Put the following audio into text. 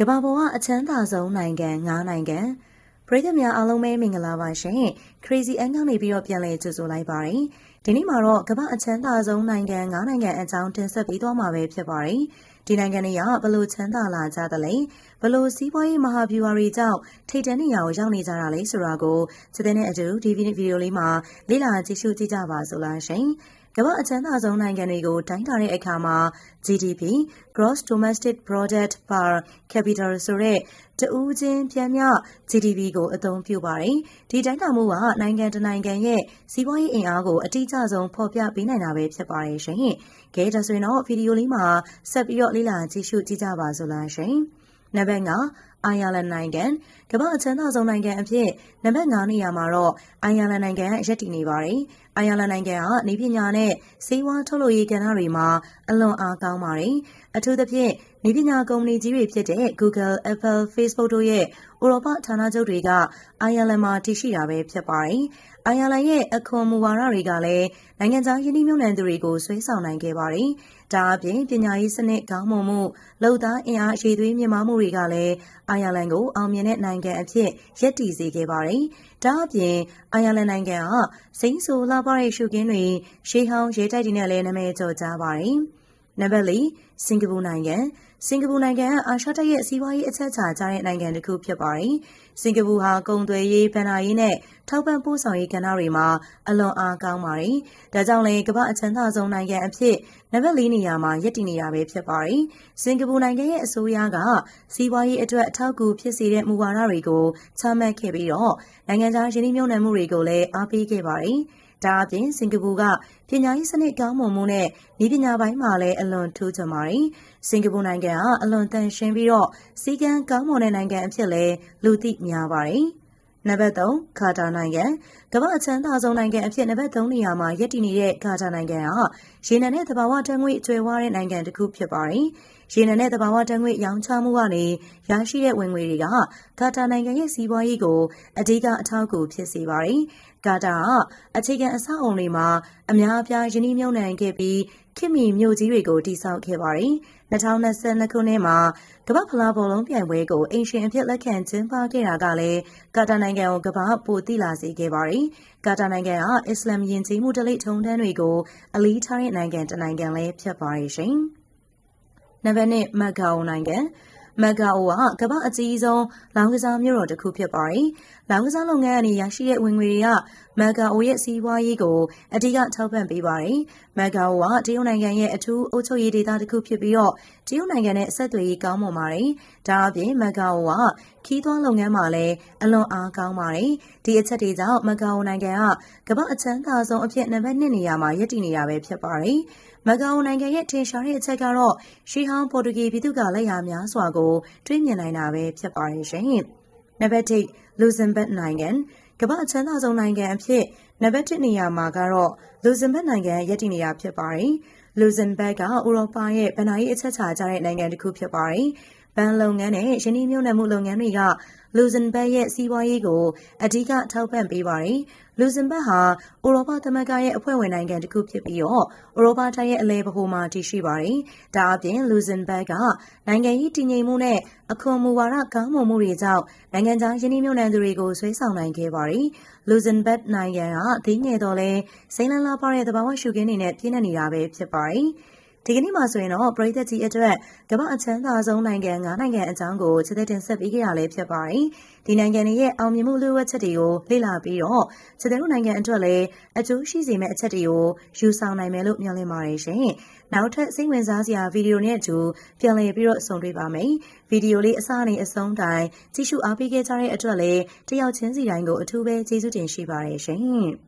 ကမ္ဘာပေါ်ကအချမ်းသာဆုံးနိုင်ငံ၅နိုင်ငံပရိသတ်များအားလုံးပဲမင်္ဂလာပါရှင် Crazy Ann ကနေပြီးတော့ပြန်လည်ကြိုဆိုလိုက်ပါတယ်ဒီနေ့မှာတော့ကမ္ဘာအချမ်းသာဆုံးနိုင်ငံ၅နိုင်ငံအကြောင်းတင်ဆက်ပေးသွားမှာပဲဖြစ်ပါတယ်ဒီနိုင်ငံတွေကဘလို့ချမ်းသာလာကြသလဲဘလို့စီးပွားရေးမဟာဗျူဟာတွေကြောင့်ထိတ်တန်းနေရာကိုရောက်နေကြတာလဲဆိုတာကိုစတဲ့နဲ့အတူဒီဗီဒီယိုလေးမှာလေ့လာကြည့်ရှုကြည့်ကြပါစို့လားရှင် ကမ္ဘာအချမ်းသာဆုံးနိုင်ငံတွေကိုတိုင်းတာတဲ့အခါမှာ GDP Gross Domestic Product per Capita ဆိုတဲ့တဦးချင်းပြန်မြ GDP ကိုအသုံးပြုပါတယ်။ဒီတိုင်းတာမှုကနိုင်ငံတနိုင်ငံရဲ့စီးပွားရေးအင်အားကိုအတိအကျဆုံးဖော်ပြပေးနိုင်တာပဲဖြစ်ပါတယ်ရှင်။ကဲဒါဆိုရင်တော့ဗီဒီယိုလေးမှာဆက်ပြီးတော့လေ့လာကြည့်ရှုကြည့်ကြပါစို့လားရှင်။နံပါတ်5 အိုင်ယာလန်နိုင်ငံကမ္ဘာအချမ်းသာဆုံးနိုင်ငံအဖြစ်နံပါတ်5နေရာမှာတော့အိုင်ယာလန်နိုင်ငံရပ်တည်နေပါတယ်။အိုင်ယာလန်နိုင်ငံကနေပညာနဲ့စေဝါထုတ်လုပ်ရေးကဏ္ဍတွေမှာအလွန်အားကောင်းပါတယ်။အထူးသဖြင့်နေပညာကုမ္ပဏီကြီးတွေဖြစ်တဲ့ Google, Apple, Facebook တို့ရဲ့ဥရောပဌာနချုပ်တွေကအိုင်ယာလန်မှာတည်ရှိတာပဲဖြစ်ပါတယ်။အိုင်ယာလန်ရဲ့အခွန်မူဝါဒတွေကလည်းနိုင်ငံခြားယင်းနှိမ့်မြုံနှံသူတွေကိုဆွဲဆောင်နိုင်ခဲ့ပါတယ်။ဒါအပြင်ပညာရေးစနစ်ကောင်းမွန်မှုလုံသားအင်အားရှိသွေးမြင့်မားမှုတွေကလည်းအိုင်ယာလန်ကို အောင်မြင်တဲ့နိုင်ငံအဖြစ်ရည်တည်စေခဲ့ပါတယ်။ဒါအပြင် အိုင်ယာလန်နိုင်ငံကစိမ့်ဆိုလှပတဲ့ ရှုခင်းတွေ ရှေးဟောင်း ရဲတိုက်တွေနဲ့လည်း နာမည်ကျော်ကြားပါတယ်။ နံပါတ်၄စင်ကာပူနိုင်ငံစင်ကာပူနိုင်ငံကအာရှတိုက်ရဲ့စီးပွားရေးအချက်အခြာကျတဲ့နိုင်ငံတစ်ခုဖြစ်ပါတယ်။စင်ကာပူဟာကုန်သွယ်ရေး၊ဘဏ္ဍာရေးနဲ့ထောက်ပံ့ပို့ဆောင်ရေးကဏ္ဍတွေမှာအလွန်အားကောင်းပါတယ်။ဒါကြောင့်လည်းကမ္ဘာအချမ်းသာဆုံးနိုင်ငံအဖြစ်နံပါတ်၄နေရာမှာရပ်တည်နေတာပဲဖြစ်ပါတယ်။စင်ကာပူနိုင်ငံရဲ့အစိုးရကစီးပွားရေးအတွက်အထောက်အကူဖြစ်စေတဲ့မူဝါဒတွေကိုချမှတ်ခဲ့ပြီးတော့နိုင်ငံခြားရင်းနှီးမြှုပ်နှံမှုတွေကိုလည်းအားပေးခဲ့ပါတယ်။ ဒါအပြင် စင်ကာပူက ပညာရေးစနစ် ကောင်းမွန်မှုနဲ့ နည်းပညာပိုင်းမှာလည်း အလွန်ထူးချွန်ပါတယ်။စင်ကာပူနိုင်ငံကအလွန်တန်ရှင်းပြီးတော့စီကံကောင်းမွန်တဲ့ နိုင်ငံအဖြစ်လည်း လူသိများပါတယ်။နံပါတ်3ခါတာနိုင်ငံ ကမ္ဘာအချမ်းသာဆုံးနိုင်ငံအဖြစ် နံပါတ်3နေရာမှာ ရပ်တည်နေတဲ့ခါတာနိုင်ငံဟာ ရေနံနဲ့ သဘာဝဓာတ်ငွေ့ကျွဲဝါးတဲ့ နိုင်ငံတစ်ခု ဖြစ်ပါတယ်။ရေနံနဲ့ သဘာဝဓာတ်ငွေ့ ရောင်းချမှုကနေ ရရှိတဲ့ ဝင်ငွေတွေကခါတာနိုင်ငံရဲ့ စီးပွားရေးကို အဓိက အထောက်အကူ ဖြစ်စေပါတယ်။ကာတာကအခြေခံအဆောက်အုံတွေမှာ အများအပြားယင်းနှိမ့်မြုံနှံခဲ့ပြီးခင်မီမြို့ကြီးတွေကို တည်ဆောက်ခဲ့ပါတယ်။2022ခုနှစ်မှာ ကမ္ဘာဖလားဘောလုံးပြိုင်ပွဲကိုအင်ရှင်အဖြစ် လက်ခံကျင်းပခဲ့တာကလည်း ကာတာနိုင်ငံကို ကမ္ဘာပိုသိလာစေခဲ့ပါတယ်။ကာတာနိုင်ငံကအစ္စလာမ်ယဉ်ကျေးမှုဓလေ့ ထုံးတမ်းတွေကို အလေးထားတဲ့ နိုင်ငံတစ်နိုင်ငံလည်း ဖြစ်ပါတယ်ရှင်။ နံပါတ်1မက်ဂါအိုနိုင်ငံ မက်ဂါအိုကကမ္ဘာအကြီးဆုံး လောင်းကစားမြို့တော်တစ်ခုဖြစ်ပါတယ်။လောင်းကစားလုပ်ငန်းအနေ ရရှိတဲ့ဝင်ငွေတွေက မက်ဂါအိုရဲ့ စီးပွားရေးကို အဓိက ထောက်ပံ့ပေးပါတယ်။မက်ဂါအိုကတရုတ်နိုင်ငံရဲ့ အထူးအုပ်ချုပ်ရေးဒေသတစ်ခုဖြစ်ပြီးတော့တရုတ်နိုင်ငံနဲ့ ဆက်သွယ်ရေး ကောင်းမွန်ပါတယ်။ဒါအပြင် မက်ဂါအိုကခီးသွွားလုပ်ငန်းမှာလည်း အလွန်အားကောင်းပါတယ်။ဒီအချက်တွေကြောင့် မက်ဂါအိုနိုင်ငံကကမ္ဘာအချမ်းသာဆုံးအဖြစ် နံပါတ်2နေရာမှာ ရပ်တည်နေတာပဲဖြစ်ပါတယ်။မက်ဂါအိုနိုင်ငံရဲ့ ထင်ရှားတဲ့အချက်ကတော့ ရှီဟောင်း ပေါ်တူဂီ ပြည်သူ့ကလက်ရာများစွာကိုတွေးမြင်နိုင်တာပဲဖြစ်ပါတယ်ရှင်။နံပါတ်1လူဇင်ဘတ်နိုင်ငံကမ္ဘာအချမ်းသာဆုံးနိုင်ငံအဖြစ်နံပါတ်1နေရာမှာကတော့လူဇင်ဘတ်နိုင်ငံရပ်တည်နေတာဖြစ်ပါတယ်။လူဇင်ဘတ်ကဥရောပရဲ့ဗဏ္ဍာရေးအချက်အခြာကျတဲ့နိုင်ငံတစ်ခုဖြစ်ပါတယ်။ ဘဏ်လုပ်ငန်းနဲ့ယင်းနှိမ့်မြုံနှံမှုလုပ်ငန်းတွေက လူဇင်ဘတ်ရဲ့စီးပွားရေးကို အဓိက ထောက်ပံ့ပေးပါတယ်။လူဇင်ဘတ်ဟာ ဥရောပသမဂ္ဂရဲ့ အဖွဲ့ဝင်နိုင်ငံတစ်ခုဖြစ်ပြီးတော့ ဥရောပတိုင်းရဲ့ အလဲဗဟိုမှာ တည်ရှိပါတယ်။ဒါအပြင် လူဇင်ဘတ်က နိုင်ငံရေးတည်ငြိမ်မှုနဲ့ အခွန်မူဝါဒ ကောင်းမွန်မှုတွေကြောင့် နိုင်ငံခြားယင်းနှိမ့်မြုံနှံသူတွေကို ဆွဲဆောင်နိုင်ခဲ့ပါတယ်။လူဇင်ဘတ်နိုင်ငံကဒိငယ်တော်လဲစိမ့်လန်းလာပါတဲ့ သဘာဝရှုခင်းတွေနဲ့ ပြည့်နေနေတာပဲ ဖြစ်ပါတယ်။ ဒီကနေ့မှာဆိုရင်တော့ပရိသတ်ကြီးအတွက်ကမ္ဘာအချမ်းသာဆုံးနိုင်ငံ၅နိုင်ငံအကြောင်းကိုချက်သက်တင်ဆက်ပေးကြရလဲဖြစ်ပါတယ်။ဒီနိုင်ငံတွေရဲ့အောင်မြင်မှုလိုအပ်ချက်တွေကိုလေ့လာပြီးတော့ချက်တဲ့နိုင်ငံအတွက်လည်းအကျိုးရှိစေမယ့်အချက်တွေကိုယူဆောင်နိုင်မယ်လို့မျှော်လင့်ပါတယ်ရှင်။နောက်ထပ်စိတ်ဝင်စားစရာဗီဒီယိုနဲ့အတူပြန်လည်ပြီးတော့ဆုံတွေ့ပါမယ်။ဗီဒီယိုလေးအစနေအဆုံးတိုင်ကြည့်ရှုအားပေးခဲ့ကြတဲ့အတွက်လည်းတယောက်ချင်းစီတိုင်းကိုအထူးပဲကျေးဇူးတင်ရှိပါတယ်ရှင်။